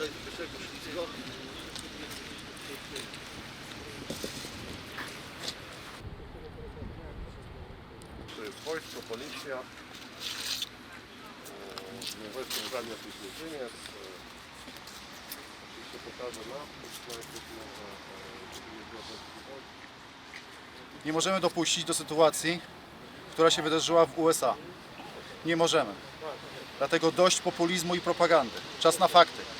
Uważaj, Zbyszek, wojsko, policja. E, Wojsko. Oczywiście pokażę żeby nie było wątpliwości. Nie możemy dopuścić do sytuacji, która się wydarzyła w USA. Nie możemy. Dlatego dość populizmu i propagandy. Czas na fakty.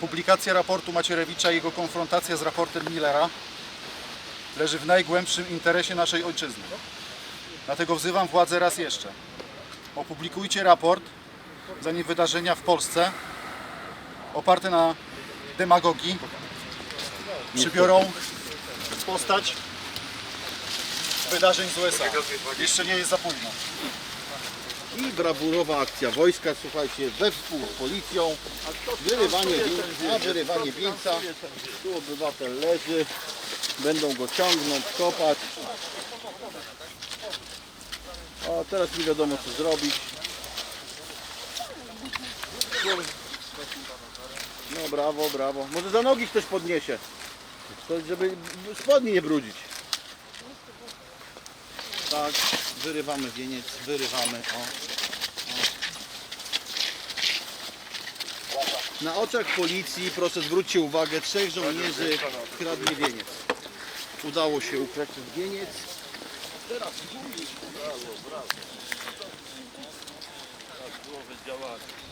Publikacja raportu Macierewicza i jego konfrontacja z raportem Millera leży w najgłębszym interesie naszej ojczyzny. Dlatego wzywam władze raz jeszcze. Opublikujcie raport, zanim wydarzenia w Polsce oparte na demagogii przybiorą postać wydarzeń z USA. Jeszcze nie jest za późno. I brawurowa akcja wojska, słuchajcie, wespół z policją. Wyrywanie wieńca, a wyrywanie wieńca. Tu obywatel leży. Będą go ciągnąć, kopać. O, teraz nie wiadomo co zrobić. No brawo, brawo. Może za nogi ktoś podniesie. Żeby spodni nie brudzić. Tak, wyrywamy wieniec, wyrywamy. O. Na oczach policji, proszę zwróćcie uwagę, trzech żołnierzy kradnie wieniec. Udało się ukraść wieniec. Teraz brawo, brawo. Tak było działanie.